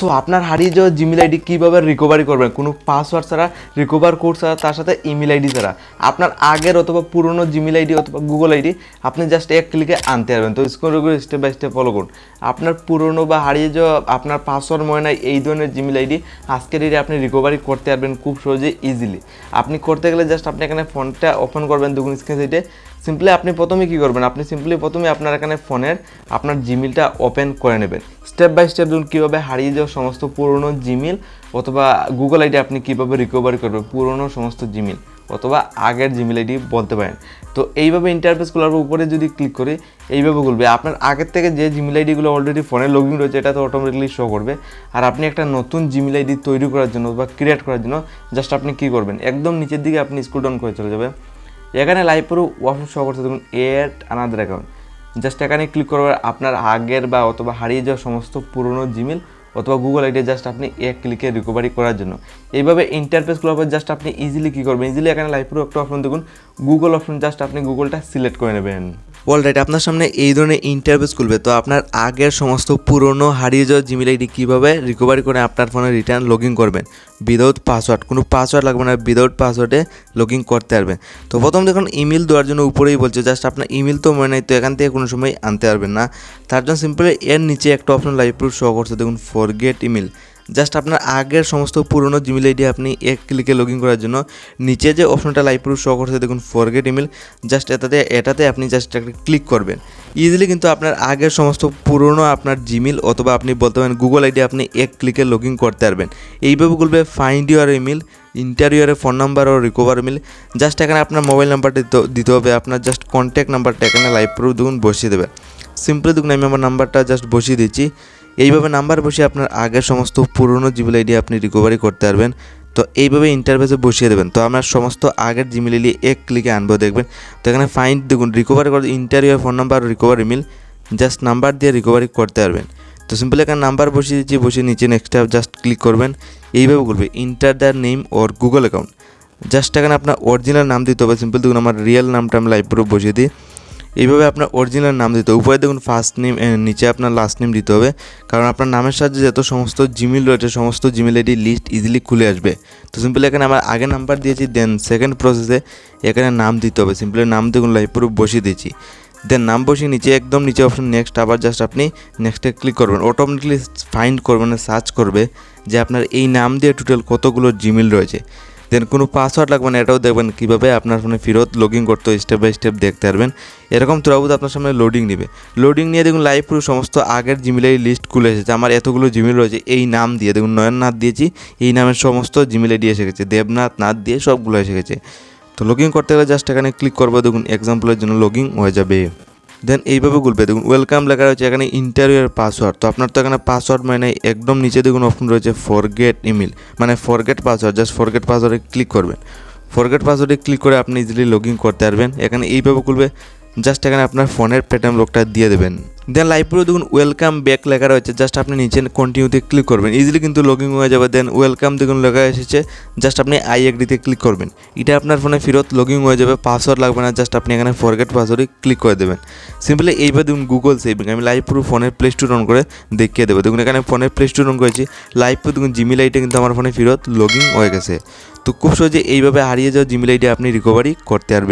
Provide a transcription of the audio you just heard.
So আপনার হারিয়ে যাওয়া জিমেল আইডি কীভাবে রিকভারি করবেন? কোনো পাসওয়ার্ড ছাড়া রিকভার কোড ছাড়া, তার সাথে ইমেল আইডি ছাড়া। আপনার আগের অথবা পুরনো জিমেল আইডি অথবা গুগল আইডি আপনি জাস্ট এক ক্লিকে আনতে পারবেন। তো screen step by step follow করুন। আপনার পুরনো বা হারিয়ে যাওয়া, আপনার পাসওয়ার্ড মনে নাই এই ধরনের জিমেল আইডি আজকের এই আপনি রিকভারি করতে পারবেন খুব সহজে ইজিলি আপনি করতে গেলে জাস্ট আপনি এখানে ফোনটা ওপেন করবেন দুগুণ স্ক্রিন সাইডে সিম্পলি আপনি প্রথমে কী করবেন? আপনি সিম্পলি প্রথমে আপনার এখানে ফোনের, আপনার জিমেলটা ওপেন করে নেবেন। স্টেপ বাই স্টেপ ধরুন কীভাবে হারিয়ে যাওয়া সমস্ত পুরনো জিমেল অথবা গুগল আইডি আপনি কীভাবে রিকভারি করবেন, পুরনো সমস্ত জিমেল অথবা আগের জিমেল আইডি বলতে পারেন। তো এইভাবে ইন্টারফেস খোলার উপরে যদি ক্লিক করি, এইভাবে খুলবে। আপনার আগের থেকে যে জিমেল আইডিগুলো অলরেডি ফোনে লগ ইন রয়েছে, এটা তো অটোমেটিকলি শো করবে। আর আপনি একটা নতুন জিমেল আইডি তৈরি করার জন্য বা ক্রিয়েট করার জন্য জাস্ট আপনি কী করবেন? একদম নিচের দিকে আপনি স্কুল ডাউন করে চলে যাবেন। এখানে লাইভ পুরো অপশন শো করছে, দেখুন এড আনাদার অ্যাকাউন্ট জাস্ট এখানে ক্লিক করবে আপনার আগের বা অথবা হারিয়ে যাওয়া সমস্ত পুরনো জিমেল অথবা গুগল আইডিয়া জাস্ট আপনি এক ক্লিকে রিকভারি করার জন্য। এইভাবে ইন্টারফেস খোলার পর জাস্ট আপনি ইজিলি কী করবেন? ইজিলি এখানে লাইভ প্রো একটা অপশন দেখুন। গুগল অপশন জাস্ট আপনি গুগলটা সিলেক্ট করে নেবেন। অলরাইট আপনার সামনে এই ধরনের ইন্টারফেস খুলবে। তো আপনার আগের সমস্ত পুরনো হারিয়ে যাওয়া জিমেল আইডি কীভাবে রিকভারি করে আপনার ফোনে রিটার্ন লগ ইন করবেন? উইদাউট পাসওয়ার্ড কোনো পাসওয়ার্ড লাগবে না উইদাউট পাসওয়ার্ডে লগ ইন করতে পারবেন। তো প্রথম দেখুন ইমেল দেওয়ার জন্য উপরেই বলছে জাস্ট আপনার ইমেল তো মনে নাই, তো এখান থেকে কোনো সময় আনতে পারবেন না। তার জন্য সিম্পলি এর নিচে একটা অপশন লাইভ প্রুফ শো করছে। দেখুন ফরগেট ইমেল জাস্ট আপনার আগের সমস্ত পুরনো জিমেল আইডি আপনি এক ক্লিকে লগ ইন করার জন্য নিচে যে অপশনটা লাইভ প্রুফ শো করছে দেখুন ফরগেট ইমেল জাস্ট এটাতে এটাতে আপনি জাস্ট একটা ক্লিক করবেন। ইজিলি কিন্তু আপনার আগের সমস্ত পুরনো আপনার জিমেল অথবা আপনি বলতে পারেন গুগল আইডি আপনি এক ক্লিকে লগ ইন করতে পারবেন। এইভাবে বলবে ফাইন্ড ইউর ইমেল ইন্টারভিউয়ারের ফোন নাম্বার ও রিকভার মিল জাস্ট এখানে আপনার মোবাইল নাম্বারটা দিতে হবে, আপনার জাস্ট কন্ট্যাক্ট নাম্বারটা এখানে লাইভ প্রুফ দেখুন বসিয়ে দেবে। সিম্পলি দেখুন, আমি আমার নাম্বারটা জাস্ট বসিয়ে দিচ্ছি। এইভাবে নাম্বার বসিয়ে আপনার আগের সমস্ত পুরনো জিমেল আইডি আপনি রিকভারি করতে পারবেন। তো এইভাবে ইন্টারভেসে বসিয়ে দেবেন। তো আমার সমস্ত আগের জিমেল আইডি এক ক্লিকে আনব, দেখবেন। তো এখানে ফাইন্ড দেখুন রিকভারি করতে interview phone number recovery mail just number দিয়ে রিকভারি করতে পারবেন। তো সিম্পল এখানে নাম্বার বসিয়ে দিচ্ছি, বসিয়ে নিচে নেক্সট জাস্ট ক্লিক করবেন। এইভাবে করবে enter the name or Google account just এখানে আপনার অরিজিনাল নাম দিতে হবে সিম্পল দেখুন, আমার রিয়েল নামটা আমি লাইভ প্রুফ বসিয়ে দিই। এইভাবে আপনার অরিজিনাল নাম দিতে হবে। উপরে দেখুন ফার্স্ট নেম নিচে আপনার লাস্ট নেম দিতে হবে। কারণ আপনার নামের সাহায্যে যত সমস্ত জিমেল রয়েছে, সমস্ত জিমেল আইডি লিস্ট ইজিলি খুলে আসবে। তো সিম্পলি এখানে আমার আগে নাম্বার দিয়েছি দেন সেকেন্ড প্রসেসে এখানে নাম দিতে হবে। সিম্পলি নাম দেখুন লাইভ প্রুফ বসিয়ে দিয়েছি। দেন নাম বসিয়ে নিচে একদম নিচে অপশন নেক্সট আবার জাস্ট আপনি নেক্সটে ক্লিক করবেন। অটোমেটিকলি ফাইন্ড করবেন সার্চ করবে যে আপনার এই নাম দিয়ে টোটাল কতগুলো জিমেল রয়েছে। দেন কোনো পাসওয়ার্ড লাগবে না, এটাও দেখবেন কীভাবে আপনার ফোনে ফেরত লগ ইন করতে স্টেপ বাই স্টেপ দেখতে পারবেন। এরকম থ্রুআউট আপনার সামনে লোডিং নেবে। লোডিং নিয়ে দেখুন লাইভ পুরো সমস্ত আগের জিমেলের লিস্ট খুলে এসেছে। আমার এতগুলো জিমেল রয়েছে, এই নাম দিয়ে দেখুন, নয়ননাথ দিয়েছি, এই নামের সমস্ত জিমেল আইডি এসে গেছে, দেবনাথ, নাথ দিয়ে সবগুলো এসে গেছে। তো লগ ইন করতে গেলে জাস্ট এখানে ক্লিক করব, দেখুন এক্সাম্পলের জন্য লগ ইন হয়ে যাবে। দেন এইভাবে খুলবে দেখুন ওয়েলকাম লেখা রয়েছে এখানে ইন্টারভিউয়ের পাসওয়ার্ড তো আপনার তো এখানে পাসওয়ার্ড মানে একদম নিচে দেখুন অপশন রয়েছে ফরগেট ইমেল মানে ফরগেট পাসওয়ার্ড জাস্ট ফরগেট পাসওয়ার্ডে ক্লিক করবেন। ফরগেট পাসওয়ার্ডে ক্লিক করে আপনি ইজিলি লগ ইন করতে পারবেন। এখানে এইভাবে খুলবে জাস্ট এখানে আপনার ফোনের পেটিএম লোকটা দিয়ে দেবেন। দেন লাইভ পুরো দেখুন ওয়েলকাম ব্যাক লেখা রয়েছে। জাস্ট আপনি নিচে কন্টিনিউতে ক্লিক করবেন। ইজিলি কিন্তু লগ হয়ে যাবে। দেন ওয়েলকাম দেখুন লেখা এসেছে। জাস্ট আপনি আই এগ্রিতে ক্লিক করবেন। এটা আপনার ফোনে ফেরত লগ হয়ে যাবে। পাসওয়ার্ড লাগবে না। জাস্ট আপনি এখানে ফরগেট পাসওয়ার্ডে ক্লিক করে দেবেন। সিম্পলি এইভাবে দেখুন গুগল সেভিং আমি লাইভ পুরো ফোনের প্লে স্টোর অন করে দেখিয়ে দেবো। দেখুন এখানে ফোনের প্লে স্টোর অন করেছি। লাইভ দেখুন জিমেল আইডি কিন্তু আমার ফোনে ফেরত লগ হয়ে গেছে। তো খুব সহজে এইভাবে হারিয়ে যাওয়া জিমেল আইডি আপনি রিকভারি করতে পারবেন।